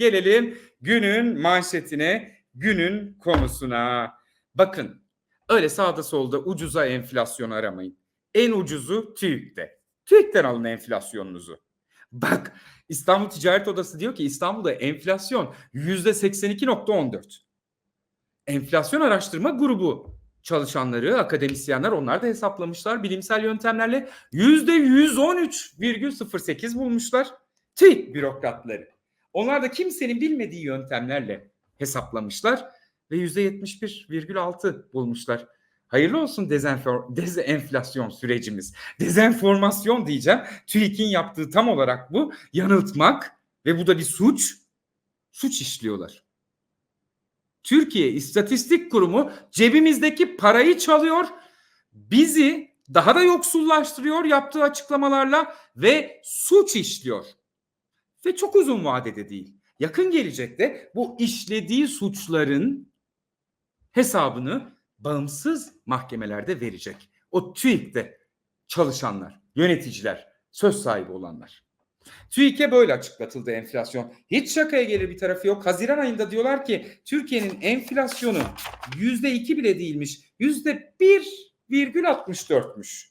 gelelim günün manşetine, günün konusuna. Bakın öyle sağda solda ucuza enflasyon aramayın. En ucuzu TÜİK'te. TÜİK'ten alın enflasyonunuzu. Bak İstanbul Ticaret Odası diyor ki İstanbul'da enflasyon %82.14. Enflasyon araştırma grubu çalışanları, akademisyenler onlar da hesaplamışlar bilimsel yöntemlerle %113,08 bulmuşlar. TÜİK bürokratları. Onlar da kimsenin bilmediği yöntemlerle hesaplamışlar ve %71,6 bulmuşlar. Hayırlı olsun dezenfor- dezenflasyon sürecimiz. Dezenformasyon diyeceğim. TÜİK'in yaptığı tam olarak bu. Yanıltmak ve bu da bir suç. Suç işliyorlar. Türkiye İstatistik Kurumu cebimizdeki parayı çalıyor. Bizi daha da yoksullaştırıyor yaptığı açıklamalarla ve suç işliyor. Ve çok uzun vadede değil. Yakın gelecekte bu işlediği suçların hesabını bağımsız mahkemelerde verecek. O TÜİK'te çalışanlar, yöneticiler, söz sahibi olanlar. TÜİK'e böyle açıklatıldı enflasyon. Hiç şakaya gelir bir tarafı yok. Haziran ayında diyorlar ki Türkiye'nin enflasyonu yüzde iki bile değilmiş. Yüzde bir virgül 64'müş.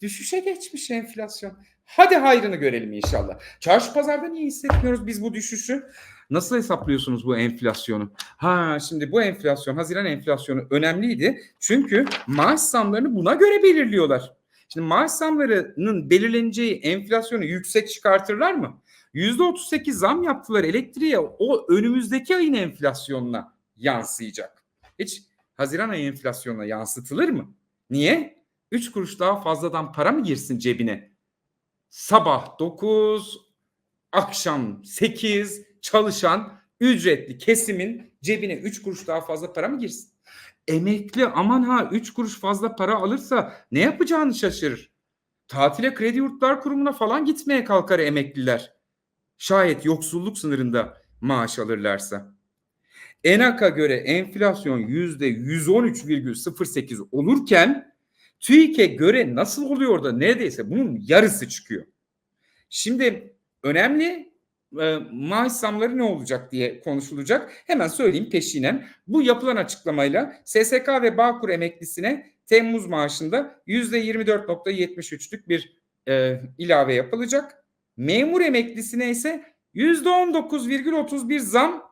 Düşüşe geçmiş enflasyon. Hadi hayrını görelim inşallah. Çarşı pazarda niye hissetmiyoruz biz bu düşüşü? Nasıl hesaplıyorsunuz bu enflasyonu? Ha şimdi bu enflasyon, Haziran enflasyonu önemliydi. Çünkü maaş zamlarını buna göre belirliyorlar. Şimdi maaş zamlarının belirleneceği enflasyonu yüksek çıkartırlar mı? %38 zam yaptılar elektriğe o önümüzdeki ayın enflasyonuna yansıyacak. Hiç Haziran ayı enflasyonuna yansıtılır mı? Niye? 3 kuruş daha fazladan para mı girsin cebine? Sabah 9, akşam 8 çalışan ücretli kesimin cebine 3 kuruş daha fazla para mı girsin? Emekli aman ha 3 kuruş fazla para alırsa ne yapacağını şaşırır. Tatile kredi yurtlar kurumuna falan gitmeye kalkar emekliler. Şayet yoksulluk sınırında maaş alırlarsa. ENAK'a göre enflasyon %113,08 olurken TÜİK'e göre nasıl oluyor da neredeyse bunun yarısı çıkıyor. Şimdi önemli e, maaş zamları ne olacak diye konuşulacak. Hemen söyleyeyim peşinen. Bu yapılan açıklamayla SSK ve Bağkur emeklisine Temmuz maaşında %24.73'lük bir e, ilave yapılacak. Memur emeklisine ise %19,31 zam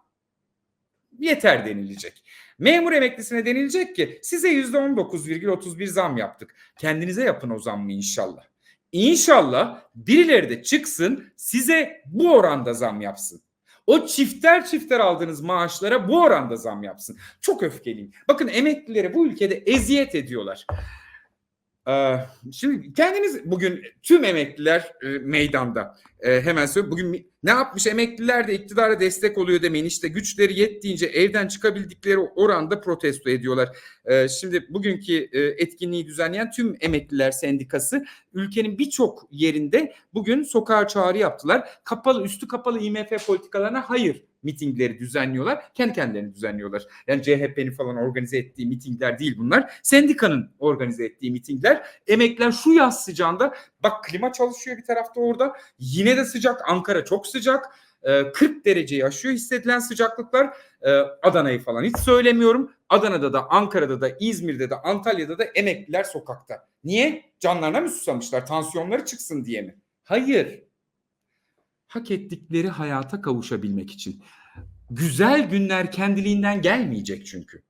yeter denilecek. Memur emeklisine denilecek ki size %19,31 zam yaptık. Kendinize yapın o zammı inşallah. İnşallah birileri de çıksın size bu oranda zam yapsın. O çifter çifter aldığınız maaşlara bu oranda zam yapsın. Çok öfkeliyim. Bakın emeklilere bu ülkede eziyet ediyorlar. Ee, şimdi kendiniz bugün tüm emekliler e, meydanda. E, hemen söyleyeyim. Bugün ne yapmış emekliler de iktidara destek oluyor demeyin. İşte güçleri yettiğince evden çıkabildikleri oranda protesto ediyorlar. E, şimdi bugünkü e, etkinliği düzenleyen tüm emekliler sendikası ülkenin birçok yerinde bugün sokağa çağrı yaptılar. Kapalı üstü kapalı IMF politikalarına hayır mitingleri düzenliyorlar. Kendi kendilerini düzenliyorlar. Yani CHP'nin falan organize ettiği mitingler değil bunlar. Sendikanın organize ettiği mitingler. Emekler şu yaz sıcağında bak klima çalışıyor bir tarafta orada. Yine de sıcak. Ankara çok sıcak. 40 dereceyi aşıyor hissedilen sıcaklıklar. Adana'yı falan hiç söylemiyorum. Adana'da da, Ankara'da da, İzmir'de de, Antalya'da da emekliler sokakta. Niye? Canlarına mı susamışlar? Tansiyonları çıksın diye mi? Hayır hak ettikleri hayata kavuşabilmek için. Güzel günler kendiliğinden gelmeyecek çünkü.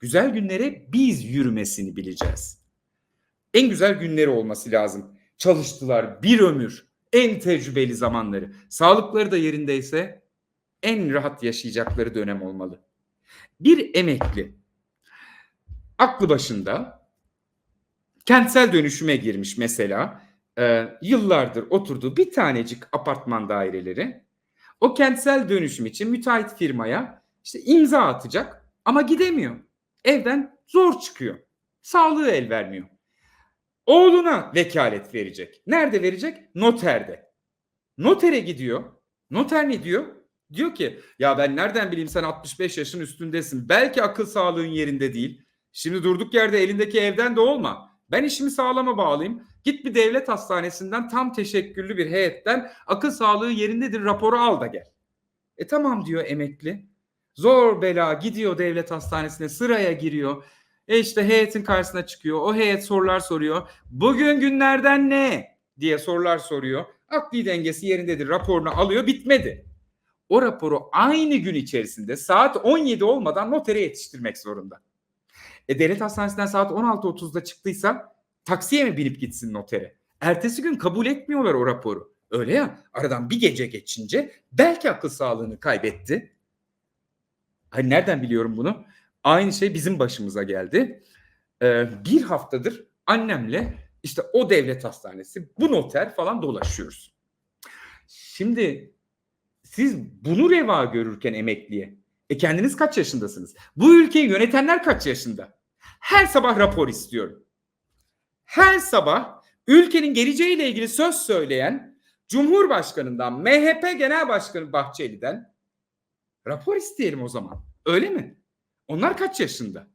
Güzel günlere biz yürümesini bileceğiz. En güzel günleri olması lazım. Çalıştılar bir ömür. En tecrübeli zamanları. Sağlıkları da yerindeyse en rahat yaşayacakları dönem olmalı. Bir emekli aklı başında kentsel dönüşüme girmiş mesela e, yıllardır oturduğu bir tanecik apartman daireleri o kentsel dönüşüm için müteahhit firmaya işte imza atacak ama gidemiyor. Evden zor çıkıyor. Sağlığı el vermiyor. Oğluna vekalet verecek. Nerede verecek? Noterde. Notere gidiyor. Noter ne diyor? Diyor ki ya ben nereden bileyim sen 65 yaşın üstündesin. Belki akıl sağlığın yerinde değil. Şimdi durduk yerde elindeki evden de olma. Ben işimi sağlama bağlayayım. Git bir devlet hastanesinden tam teşekküllü bir heyetten akıl sağlığı yerindedir raporu al da gel. E tamam diyor emekli. Zor bela gidiyor devlet hastanesine sıraya giriyor. E işte heyetin karşısına çıkıyor. O heyet sorular soruyor. Bugün günlerden ne diye sorular soruyor. Akli dengesi yerindedir. Raporunu alıyor. Bitmedi. O raporu aynı gün içerisinde saat 17 olmadan notere yetiştirmek zorunda. E devlet hastanesinden saat 16.30'da çıktıysa taksiye mi binip gitsin notere? Ertesi gün kabul etmiyorlar o raporu. Öyle ya aradan bir gece geçince belki akıl sağlığını kaybetti. Hani nereden biliyorum bunu? Aynı şey bizim başımıza geldi. Ee, bir haftadır annemle işte o devlet hastanesi, bu noter falan dolaşıyoruz. Şimdi siz bunu reva görürken emekliye, e kendiniz kaç yaşındasınız? Bu ülkeyi yönetenler kaç yaşında? Her sabah rapor istiyorum. Her sabah ülkenin geleceğiyle ilgili söz söyleyen Cumhurbaşkanından, MHP Genel Başkanı Bahçeli'den rapor isteyelim o zaman. Öyle mi? Onlar kaç yaşında?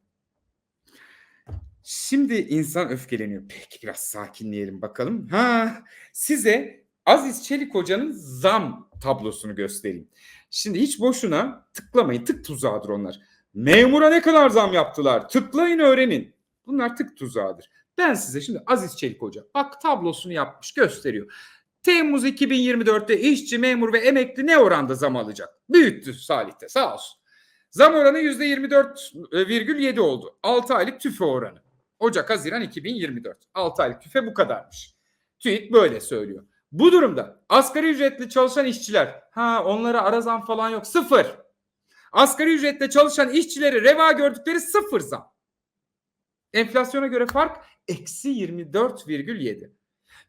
Şimdi insan öfkeleniyor. Peki biraz sakinleyelim bakalım. Ha, size Aziz Çelik Hoca'nın zam tablosunu göstereyim. Şimdi hiç boşuna tıklamayın. Tık tuzağıdır onlar. Memura ne kadar zam yaptılar? Tıklayın öğrenin. Bunlar tık tuzağıdır. Ben size şimdi Aziz Çelik Hoca bak tablosunu yapmış gösteriyor. Temmuz 2024'te işçi, memur ve emekli ne oranda zam alacak? Büyüttü Salih'te sağ olsun. Zam oranı %24,7 oldu. 6 aylık tüfe oranı. Ocak, Haziran 2024. 6 aylık tüfe bu kadarmış. TÜİK böyle söylüyor. Bu durumda asgari ücretli çalışan işçiler, ha onlara ara zam falan yok, sıfır. Asgari ücretle çalışan işçileri reva gördükleri sıfır zam. Enflasyona göre fark eksi 24,7.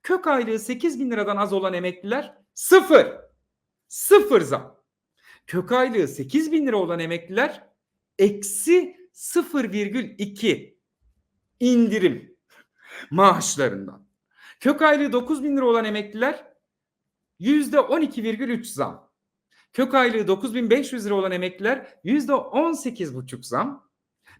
Kök aylığı 8 bin liradan az olan emekliler sıfır. Sıfır zam. Kök aylığı 8 bin lira olan emekliler eksi 0,2 indirim maaşlarından. Kök aylığı 9 bin lira olan emekliler yüzde 12,3 zam. Kök aylığı 9500 lira olan emekliler yüzde 18,5 zam.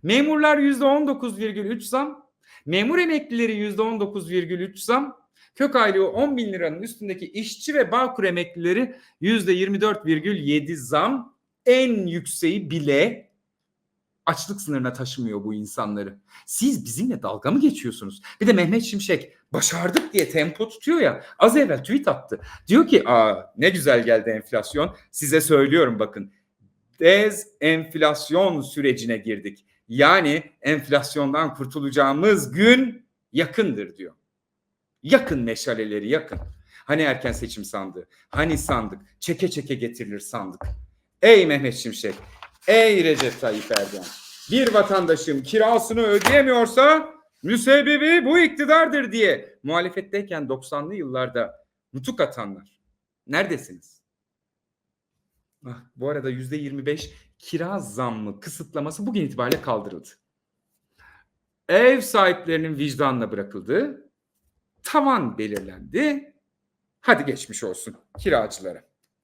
Memurlar yüzde 19,3 zam. Memur emeklileri yüzde 19,3 zam. Kök aylığı 10 bin liranın üstündeki işçi ve Bağkur emeklileri yüzde 24,7 zam. En yükseği bile açlık sınırına taşımıyor bu insanları. Siz bizimle dalga mı geçiyorsunuz? Bir de Mehmet Şimşek başardık diye tempo tutuyor ya. Az evvel tweet attı. Diyor ki aa ne güzel geldi enflasyon. Size söylüyorum bakın. Dezenflasyon sürecine girdik. Yani enflasyondan kurtulacağımız gün yakındır diyor. Yakın meşaleleri yakın. Hani erken seçim sandığı, hani sandık, çeke çeke getirilir sandık. Ey Mehmet Şimşek, ey Recep Tayyip Erdoğan. Bir vatandaşım kirasını ödeyemiyorsa müsebbibi bu iktidardır diye muhalefetteyken 90'lı yıllarda nutuk atanlar. Neredesiniz? Ah, bu arada yüzde 25 kira zammı kısıtlaması bugün itibariyle kaldırıldı. Ev sahiplerinin vicdanına bırakıldı. Tavan belirlendi. Hadi geçmiş olsun kiracılara.